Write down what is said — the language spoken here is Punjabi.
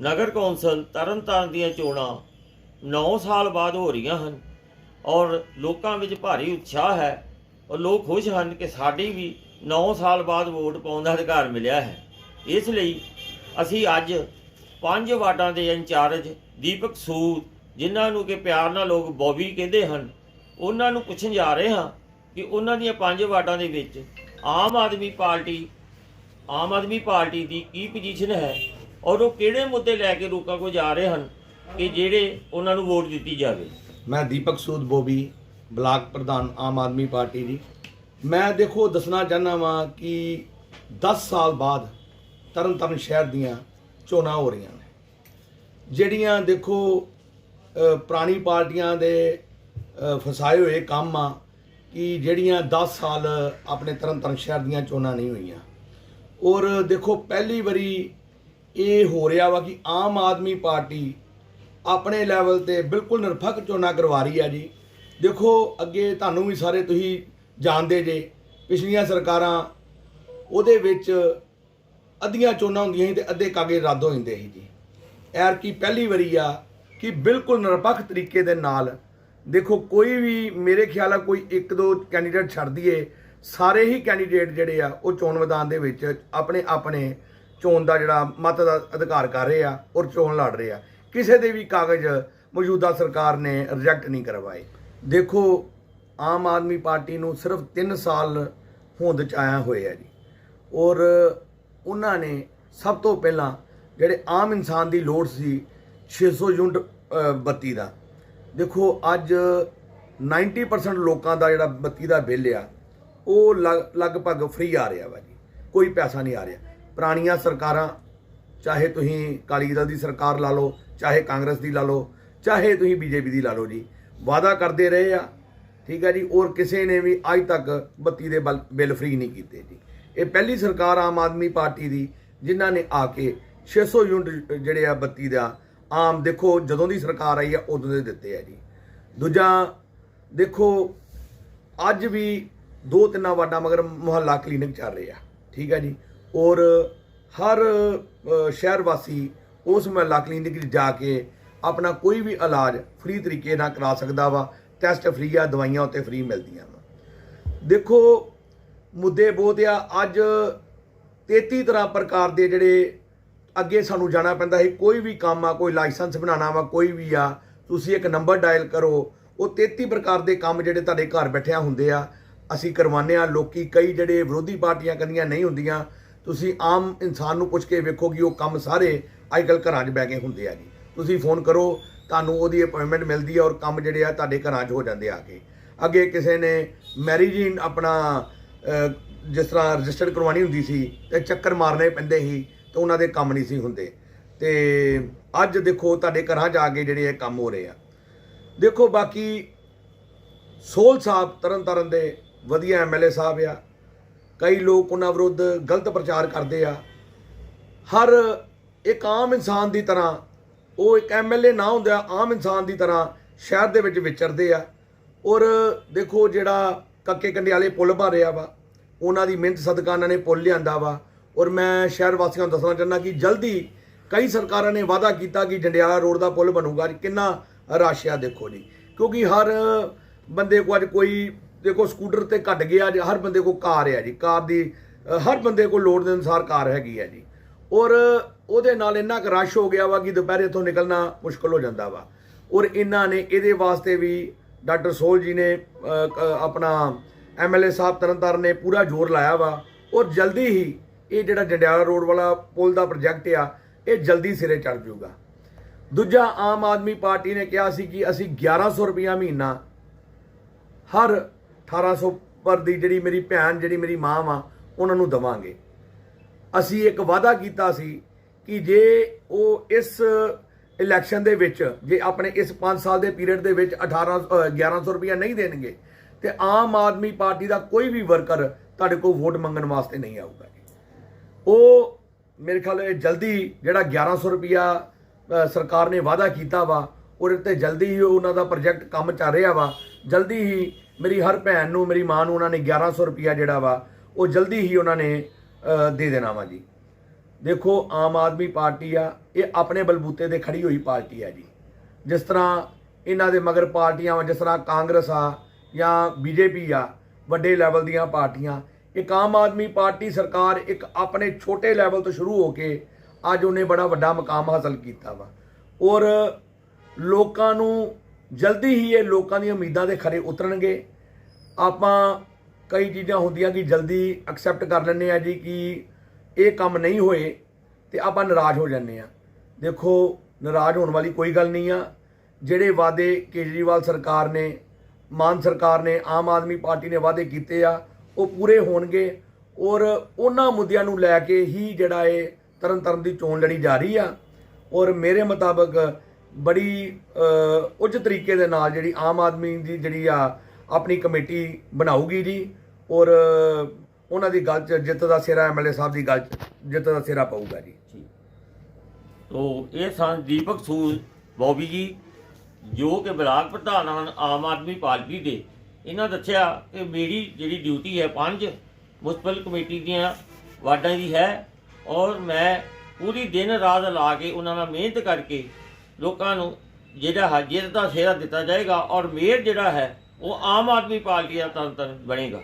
ਨਗਰ ਕੌਂਸਲ ਤਰਨਤਾਰਨ ਦੀਆਂ ਚੋਣਾਂ 9 ਸਾਲ ਬਾਅਦ ਹੋ ਰਹੀਆਂ ਹਨ ਔਰ ਲੋਕਾਂ ਵਿੱਚ ਭਾਰੀ ਉਤਸ਼ਾਹ ਹੈ ਔਰ ਲੋਕ ਖੁਸ਼ ਹਨ ਕਿ ਸਾਡੀ ਵੀ 9 ਸਾਲ ਬਾਅਦ ਵੋਟ ਪਾਉਣ ਦਾ ਅਧਿਕਾਰ ਮਿਲਿਆ ਹੈ। ਇਸ ਲਈ ਅਸੀਂ ਅੱਜ ਪੰਜ ਵਾਰਡਾਂ ਦੇ ਇੰਚਾਰਜ ਦੀਪਕ ਸੂਦ, ਜਿਨ੍ਹਾਂ ਨੂੰ ਕਿ ਪਿਆਰ ਨਾਲ ਲੋਕ ਬੌਬੀ ਕਹਿੰਦੇ ਹਨ, ਉਹਨਾਂ ਨੂੰ ਪੁੱਛਣ ਜਾ ਰਹੇ ਹਾਂ ਕਿ ਉਹਨਾਂ ਦੀਆਂ ਪੰਜ ਵਾਰਡਾਂ ਦੇ ਵਿੱਚ ਆਮ ਆਦਮੀ ਪਾਰਟੀ, ਆਮ ਆਦਮੀ ਪਾਰਟੀ ਦੀ ਕੀ ਪੋਜੀਸ਼ਨ ਹੈ। ਔਰ ਉਹ ਕਿਹੜੇ ਮੁੱਦੇ ਲੈ ਕੇ ਲੋਕਾਂ ਕੋਲ ਜਾ ਰਹੇ ਹਨ ਕਿ ਜਿਹੜੇ ਉਹਨਾਂ ਨੂੰ ਵੋਟ ਦਿੱਤੀ ਜਾਵੇ? ਮੈਂ ਦੀਪਕ ਸੂਦ ਬੋਬੀ, ਬਲਾਕ ਪ੍ਰਧਾਨ ਆਮ ਆਦਮੀ ਪਾਰਟੀ ਦੀ। ਮੈਂ ਦੇਖੋ, ਦੱਸਣਾ ਚਾਹਨਾ ਵਾਂ ਕਿ 10 ਸਾਲ ਬਾਅਦ ਤਰਨਤਾਰਨ ਸ਼ਹਿਰ ਦੀਆਂ ਚੋਣਾਂ ਹੋ ਰਹੀਆਂ ਨੇ। ਜਿਹੜੀਆਂ ਦੇਖੋ ਪੁਰਾਣੀ ਪਾਰਟੀਆਂ ਦੇ ਫਸਾਏ ਹੋਏ ਕੰਮ ਆ ਕਿ ਜਿਹੜੀਆਂ 10 ਸਾਲ ਆਪਣੇ ਤਰਨਤਾਰਨ ਸ਼ਹਿਰ ਦੀਆਂ ਚੋਣਾਂ ਨਹੀਂ ਹੋਈਆਂ। ਔਰ ਦੇਖੋ, ਪਹਿਲੀ ਵਾਰੀ ਇਹ ਹੋ ਰਿਹਾ ਵਾ ਕਿ ਆਮ ਆਦਮੀ ਪਾਰਟੀ ਆਪਣੇ ਲੈਵਲ ਤੇ ਬਿਲਕੁਲ ਨਿਰਪੱਖ ਚੋਣਾਂ ਕਰਵਾ ਰਹੀ ਆ ਜੀ। ਦੇਖੋ, ਅੱਗੇ ਤੁਹਾਨੂੰ ਵੀ ਸਾਰੇ ਤੁਸੀਂ ਜਾਣਦੇ ਜੇ, ਪਿਛਲੀਆਂ ਸਰਕਾਰਾਂ ਉਹਦੇ ਵਿੱਚ ਅੱਧੀਆਂ ਚੋਣਾਂ ਹੁੰਦੀਆਂ ਸੀ ਤੇ ਅੱਧੇ ਕਾਗਜ਼ ਰੱਦ ਹੋ ਜਾਂਦੇ ਸੀ ਜੀ। ਐਰ ਕੀ ਪਹਿਲੀ ਵਾਰੀ ਆ ਕਿ ਬਿਲਕੁਲ ਨਿਰਪੱਖ ਤਰੀਕੇ ਦੇ ਨਾਲ, ਦੇਖੋ, ਕੋਈ ਵੀ ਮੇਰੇ ਖਿਆਲ ਆ ਕੋਈ ਇੱਕ ਦੋ ਕੈਂਡੀਡੇਟ ਛੱਡ ਦਈਏ, ਸਾਰੇ ਹੀ ਕੈਂਡੀਡੇਟ ਜਿਹੜੇ ਆ ਉਹ ਚੋਣ ਮੈਦਾਨ ਦੇ ਵਿੱਚ ਆਪਣੇ ਆਪਣੇ ਚੋਣ ਦਾ ਜਿਹੜਾ ਮਤ ਦਾ ਅਧਿਕਾਰ ਕਰ ਰਹੇ ਆ ਔਰ ਚੋਣ ਲੜ ਰਹੇ ਆ। ਕਿਸੇ ਦੇ ਵੀ ਕਾਗਜ਼ ਮੌਜੂਦਾ ਸਰਕਾਰ ਨੇ ਰਿਜੈਕਟ ਨਹੀਂ ਕਰਵਾਏ। ਦੇਖੋ, ਆਮ ਆਦਮੀ ਪਾਰਟੀ ਨੂੰ ਸਿਰਫ 3 ਸਾਲ ਹੋਂਦ ਚ ਆਇਆ ਹੋਇਆ ਜੀ। ਔਰ ਉਹਨਾਂ ਨੇ ਸਭ ਤੋਂ ਪਹਿਲਾਂ ਜਿਹੜੇ ਆਮ ਇਨਸਾਨ ਦੀ ਲੋੜ ਸੀ 600 ਯੂਨਿਟ ਬੱਤੀ ਦਾ। ਦੇਖੋ, ਅੱਜ 90% ਲੋਕਾਂ ਦਾ ਜਿਹੜਾ ਬੱਤੀ ਦਾ ਬਿੱਲ ਆ, ਉਹ ਲਗ- ਲਗਭਗ ਫ੍ਰੀ ਆ ਰਿਹਾ ਵਾ ਜੀ। ਕੋਈ ਪੈਸਾ ਨਹੀਂ ਆ ਰਿਹਾ। ਪੁਰਾਣੀਆਂ ਸਰਕਾਰਾਂ, ਚਾਹੇ ਤੁਸੀਂ ਕਾਲੀ ਦਲ ਦੀ ਸਰਕਾਰ ਲਾ ਲਓ, ਚਾਹੇ ਕਾਂਗਰਸ ਦੀ ਲਾ ਲਓ, ਚਾਹੇ ਤੁਸੀਂ ਬੀਜੇਪੀ ਦੀ ਲਾ ਲਓ ਜੀ। ਵਾਅਦਾ ਕਰਦੇ ਰਹੇ ਆ, ਠੀਕ ਹੈ ਜੀ। ਔਰ ਕਿਸੇ ਨੇ ਵੀ ਅੱਜ ਤੱਕ ਬੱਤੀ ਦੇ ਬਲ- ਬਿੱਲ ਫ੍ਰੀ ਨਹੀਂ ਕੀਤੇ ਜੀ। ਇਹ ਪਹਿਲੀ ਸਰਕਾਰ ਆਮ ਆਦਮੀ ਪਾਰਟੀ ਦੀ, ਜਿਨ੍ਹਾਂ ਨੇ ਆ ਕੇ 600 ਯੂਨਿਟ ਜਿਹੜੇ ਆ ਬੱਤੀ ਦਾ, ਆਮ ਦੇਖੋ ਜਦੋਂ ਦੀ ਸਰਕਾਰ ਆਈ ਆ, ਉਦੋਂ ਦੇ ਦਿੱਤੇ ਆ ਜੀ। ਦੂਜਾ, ਦੇਖੋ, ਅੱਜ ਵੀ ਦੋ ਤਿੰਨਾਂ ਵਾਰਡਾਂ ਮਗਰ ਮੁਹੱਲਾ ਕਲੀਨਿਕ ਚੱਲ ਰਿਹਾ, ਠੀਕ ਹੈ ਜੀ। ਔਰ ਹਰ ਸ਼ਹਿਰ ਵਾਸੀ ਉਸ ਮਹੱਲਾ ਕਲੀਨਿਕ 'ਚ ਜਾ ਕੇ ਆਪਣਾ ਕੋਈ ਵੀ ਇਲਾਜ ਫ੍ਰੀ ਤਰੀਕੇ ਨਾਲ ਕਰਾ ਸਕਦਾ ਵਾ ਟੈਸਟ ਫ੍ਰੀ ਆ, ਦਵਾਈਆਂ ਉੱਤੇ ਫ੍ਰੀ ਮਿਲਦੀਆਂ ਵਾ। ਦੇਖੋ, ਮੁੱਦੇ ਬਹੁਤ ਆ। ਅੱਜ 33 ਤਰ੍ਹਾਂ ਪ੍ਰਕਾਰ ਦੇ ਜਿਹੜੇ ਅੱਗੇ ਸਾਨੂੰ ਜਾਣਾ ਪੈਂਦਾ ਸੀ, ਕੋਈ ਵੀ ਕੰਮ ਆ, ਕੋਈ ਲਾਇਸੈਂਸ ਬਣਾਉਣਾ ਵਾ, ਕੋਈ ਵੀ ਆ, ਤੁਸੀਂ ਇੱਕ ਨੰਬਰ ਡਾਇਲ ਕਰੋ। ਉਹ 33 ਪ੍ਰਕਾਰ ਦੇ ਕੰਮ ਜਿਹੜੇ ਤੁਹਾਡੇ ਘਰ ਬੈਠਿਆਂ ਹੁੰਦੇ ਆ, ਅਸੀਂ ਕਰਵਾਉਂਦੇ ਆ। ਲੋਕੀ ਕਈ ਜਿਹੜੇ ਵਿਰੋਧੀ ਪਾਰਟੀਆਂ ਕੰਦੀਆਂ ਨਹੀਂ ਹੁੰਦੀਆਂ ਤੁਸੀਂ ਆਮ ਇਨਸਾਨ ਨੂੰ ਪੁੱਛ ਕੇ ਵੇਖੋ ਕਿ ਉਹ ਕੰਮ ਸਾਰੇ ਅੱਜਕੱਲ ਘਰਾਂ 'ਚ ਬੈ ਕੇ ਹੁੰਦੇ ਆ ਜੀ। ਤੁਸੀਂ ਫੋਨ ਕਰੋ, ਤੁਹਾਨੂੰ ਉਹਦੀ ਅਪਾਇੰਟਮੈਂਟ ਮਿਲਦੀ ਹੈ ਔਰ ਕੰਮ ਜਿਹੜੇ ਆ ਤੁਹਾਡੇ ਘਰਾਂ 'ਚ ਹੋ ਜਾਂਦੇ ਆ ਕੇ। ਅੱਗੇ ਕਿਸੇ ਨੇ ਮੈਰਿਜਿੰਗ ਆਪਣਾ ਜਿਸ ਤਰ੍ਹਾਂ ਰਜਿਸਟਰ ਕਰਵਾਉਣੀ ਹੁੰਦੀ ਸੀ ਤੇ ਚੱਕਰ ਮਾਰਨੇ ਪੈਂਦੇ ਸੀ ਤੇ ਉਹਨਾਂ ਦੇ ਕੰਮ ਨਹੀਂ ਸੀ ਹੁੰਦੇ। ਤੇ ਅੱਜ ਦੇਖੋ ਤੁਹਾਡੇ ਘਰਾਂ 'ਚ ਆ ਕੇ ਜਿਹੜੇ ਇਹ ਕੰਮ ਹੋ ਰਹੇ ਆ। ਦੇਖੋ ਬਾਕੀ ਸੋਲ ਸਾਹਿਬ ਤਰਨਤਾਰਨ ਦੇ ਵਧੀਆ ਐਮਐਲਏ ਸਾਹਿਬ ਆ। ਕਈ ਲੋਕ ਉਹਨਾਂ ਵਿਰੁੱਧ ਗਲਤ ਪ੍ਰਚਾਰ ਕਰਦੇ ਆ। ਹਰ ਇੱਕ ਆਮ ਇਨਸਾਨ ਦੀ ਤਰ੍ਹਾਂ ਉਹ ਇੱਕ ਐਮਐਲਏ ਨਾ ਹੁੰਦਾ ਆਮ ਇਨਸਾਨ ਦੀ ਤਰ੍ਹਾਂ ਸ਼ਹਿਰ ਦੇ ਵਿੱਚ ਵਿਚਰਦੇ ਆ। ਔਰ ਦੇਖੋ ਜਿਹੜਾ ਕੱਕੇ ਕੰਡਿਆਲੇ ਵਾਲੇ ਪੁਲ ਬਣ ਰਿਹਾ ਵਾ, ਉਹਨਾਂ ਦੀ ਮਿਹਨਤ ਸਦਕਾ ਉਹਨਾਂ ਨੇ ਪੁਲ ਲਿਆਂਦਾ ਵਾ। ਔਰ ਮੈਂ ਸ਼ਹਿਰ ਵਾਸੀਆਂ ਨੂੰ ਦੱਸਣਾ ਚਾਹੁੰਦਾ ਕਿ ਜਲਦੀ ਕਈ ਸਰਕਾਰਾਂ ਨੇ ਵਾਅਦਾ ਕੀਤਾ ਕਿ ਜੰਡਿਆਲਾ ਰੋਡ ਦਾ ਪੁੱਲ ਬਣੂਗਾ। ਕਿੰਨਾ ਰਸ਼ ਆ ਦੇਖੋ ਜੀ। ਕਿਉਂਕਿ ਹਰ ਬੰਦੇ ਕੋਲ ਅੱਜ ਕੋਈ ਦੇਖੋ ਸਕੂਟਰ ਤੇ ਘਟ ਗਿਆ ਜੀ ਹਰ ਬੰਦੇ ਕੋਲ ਕਾਰ ਹੈ ਜੀ ਕਾਰ ਦੀ ਹਰ ਬੰਦੇ ਕੋਲ ਲੋੜ ਦੇ ਅਨੁਸਾਰ ਕਾਰ ਹੈਗੀ ਹੈ ਜੀ। ਔਰ ਉਹਦੇ ਨਾਲ ਇੰਨਾ ਕੁ ਰਸ਼ ਹੋ ਗਿਆ ਵਾ ਕਿ ਦੁਪਹਿਰੇ ਤੋਂ ਨਿਕਲਣਾ ਮੁਸ਼ਕਲ ਹੋ ਜਾਂਦਾ ਵਾ। ਔਰ ਇਹਨਾਂ ਨੇ ਇਹਦੇ ਵਾਸਤੇ ਵੀ ਡਾਕਟਰ ਸੋਲ ਜੀ ਨੇ ਅ, ਕ- ਆਪਣਾ ਐਮਐਲਏ ਸਾਹਿਬ ਤਰਨਤਾਰਨ ਨੇ ਪੂਰਾ ਜ਼ੋਰ ਲਾਇਆ ਵਾ। ਔਰ ਜਲਦੀ ਹੀ ਇਹ ਜਿਹੜਾ ਜੰਡਿਆਲਾ ਰੋਡ ਵਾਲਾ ਪੁਲ ਦਾ ਪ੍ਰੋਜੈਕਟ ਆ ਇਹ ਜਲਦੀ ਸਿਰੇ ਚੜ ਜਾਊਗਾ। ਦੂਜਾ ਆਮ ਆਦਮੀ ਪਾਰਟੀ ਨੇ ਕਿਹਾ ਸੀ ਕਿ ਅਸੀਂ 1100 ਰੁਪਇਆ ਮਹੀਨਾ ਹਰ 1800 ਪਰ ਦੀ ਜਿਹੜੀ ਮੇਰੀ ਭੈਣ ਜਿਹੜੀ ਮੇਰੀ ਮਾਂ ਵਾ ਉਹਨਾਂ ਨੂੰ ਦਵਾਂਗੇ। ਅਸੀਂ ਇੱਕ ਵਾਅਦਾ ਕੀਤਾ ਸੀ ਕਿ ਜੇ ਉਹ ਇਸ ਇਲੈਕਸ਼ਨ ਦੇ ਵਿੱਚ ਜੇ ਆਪਣੇ ਇਸ 5 ਸਾਲ ਦੇ ਪੀਰੀਅਡ ਦੇ ਵਿੱਚ 18 ਅ, 1100 ਰੁਪਇਆ ਨਹੀਂ ਦੇਣਗੇ ਤੇ ਆਮ ਆਦਮੀ ਪਾਰਟੀ ਦਾ ਕੋਈ ਵੀ ਵਰਕਰ ਤੁਹਾਡੇ ਕੋਲ ਵੋਟ ਮੰਗਣ ਵਾਸਤੇ ਨਹੀਂ ਆਊਗਾ। ਉਹ ਮੇਰੇ ਖਿਆਲ ਜਲਦੀ ਜਿਹੜਾ 1100 ਰੁਪਇਆ ਅ, ਸਰਕਾਰ ਨੇ ਵਾਅਦਾ ਕੀਤਾ ਵਾ ਉਹਦੇ ਤੇ ਜਲਦੀ ਹੀ ਉਹਨਾਂ ਦਾ ਪ੍ਰੋਜੈਕਟ ਕੰਮ ਚੱਲ ਰਿਹਾ ਵਾ। ਜਲਦੀ ਹੀ ਮੇਰੀ ਹਰ ਭੈਣ ਨੂੰ, ਮੇਰੀ ਮਾਂ ਨੂੰ ਉਹਨਾਂ ਨੇ 1100 ਰੁਪਇਆ ਜਿਹੜਾ ਵਾ, ਉਹ ਜਲਦੀ ਹੀ ਉਹਨਾਂ ਨੇ ਦੇ ਦੇਣਾ ਵਾ ਜੀ। ਦੇਖੋ, ਆਮ ਆਦਮੀ ਪਾਰਟੀ ਆ, ਇਹ ਆਪਣੇ ਬਲਬੂਤੇ ਦੇ ਖੜੀ ਹੋਈ ਪਾਰਟੀ ਆ ਜੀ। ਜਿਸ ਤਰ੍ਹਾਂ ਇਹਨਾਂ ਦੇ ਮਗਰ ਪਾਰਟੀਆਂ ਵਾ, ਜਿਸ ਤਰ੍ਹਾਂ ਕਾਂਗਰਸ ਆ ਜਾਂ ਬੀਜੇਪੀ ਆ, ਵੱਡੇ ਲੈਵਲ ਦੀਆਂ ਪਾਰਟੀਆਂ। ਇੱਕ ਆਮ ਆਦਮੀ ਪਾਰਟੀ ਸਰਕਾਰ ਇੱਕ ਆਪਣੇ ਛੋਟੇ ਲੈਵਲ ਤੋਂ ਸ਼ੁਰੂ ਹੋ ਕੇ ਅੱਜ ਉਹਨੇ ਬੜਾ ਵੱਡਾ ਮਕਾਮ ਹਾਸਲ ਕੀਤਾ ਵਾ। ਔਰ ਲੋਕਾਂ ਨੂੰ ਜਲਦੀ ਹੀ ਇਹ ਲੋਕਾਂ ਦੀਆਂ ਉਮੀਦਾਂ ਦੇ ਖਰੇ ਉਤਰਨਗੇ। ਆਪਾਂ ਕਈ ਚੀਜ਼ਾਂ ਹੁੰਦੀਆਂ ਕਿ ਜਲਦੀ ਐਕਸੈਪਟ ਕਰ ਲੈਂਦੇ ਆ ਜੀ ਕਿ ਇਹ ਕੰਮ ਨਹੀਂ ਹੋਏ ਤੇ ਆਪਾਂ ਨਾਰਾਜ਼ ਹੋ ਜਾਂਦੇ ਆ ਦੇਖੋ, ਨਾਰਾਜ਼ ਹੋਣ ਵਾਲੀ ਕੋਈ ਗੱਲ ਨਹੀਂ ਆ। ਜਿਹੜੇ ਵਾਅਦੇ ਕੇਜਰੀਵਾਲ ਸਰਕਾਰ ਨੇ, ਮਾਨ ਸਰਕਾਰ ਨੇ, ਆਮ ਆਦਮੀ ਪਾਰਟੀ ਨੇ ਵਾਅਦੇ ਕੀਤੇ ਆ, ਉਹ ਪੂਰੇ ਹੋਣਗੇ ਔਰ ਉਹਨਾਂ ਮੁੱਦਿਆਂ ਨੂੰ ਲੈ ਕੇ ਹੀ ਜਿਹੜਾ ਇਹ ਤਰਨ ਤਾਰਨ ਦੀ ਚੋਣ ਲੜੀ ਜਾ ਰਹੀ ਆ। ਔਰ ਮੇਰੇ ਮੁਤਾਬਕ ਬੜੀ ਉੱਚ ਤਰੀਕੇ ਦੇ ਨਾਲ ਜਿਹੜੀ ਆਮ ਆਦਮੀ ਦੀ ਜਿਹੜੀ ਆ ਆਪਣੀ ਕਮੇਟੀ ਬਣਾਊਗੀ ਜੀ। ਔਰ ਉਹਨਾਂ ਦੀ ਗੱਲ 'ਚ ਜਿੱਤ ਦਾ ਸਿਰਾ ਐਮਐਲਏ ਸਾਹਿਬ ਦੀ ਗੱਲ 'ਚ ਜਿੱਤ ਦਾ ਸਿਰਾ ਪਊਗਾ ਜੀ। ਤੋ ਇਹ ਸਨ ਦੀਪਕ ਸੂਦ ਬੋਬੀ ਜੀ, ਜੋ ਕਿ ਬਲਾਕ ਪ੍ਰਧਾਨ ਹਨ ਆਮ ਆਦਮੀ ਪਾਰਟੀ ਦੇ। ਇਹਨਾਂ ਦੱਸਿਆ ਕਿ ਮੇਰੀ ਜਿਹੜੀ ਡਿਊਟੀ ਹੈ ਪੰਜ ਮੁਸਪਲ ਕਮੇਟੀ ਦੀਆਂ ਵਾਰਡਾਂ ਦੀ ਹੈ। ਔਰ ਮੈਂ ਪੂਰੀ ਦਿਨ ਰਾਤ ਲਾ ਕੇ ਉਹਨਾਂ ਨਾਲ ਮਿਹਨਤ ਕਰਕੇ ਲੋਕਾਂ ਨੂੰ ਜਿਹੜਾ ਹੈ, ਜਿੱਤ ਦਾ ਸਿਹਰਾ ਦਿੱਤਾ ਜਾਏਗਾ ਔਰ ਮੇਅਰ ਜਿਹੜਾ ਹੈ, ਉਹ ਆਮ ਆਦਮੀ ਪਾਰਟੀ ਦਾ ਤਨ ਤਨ ਬਣੇਗਾ।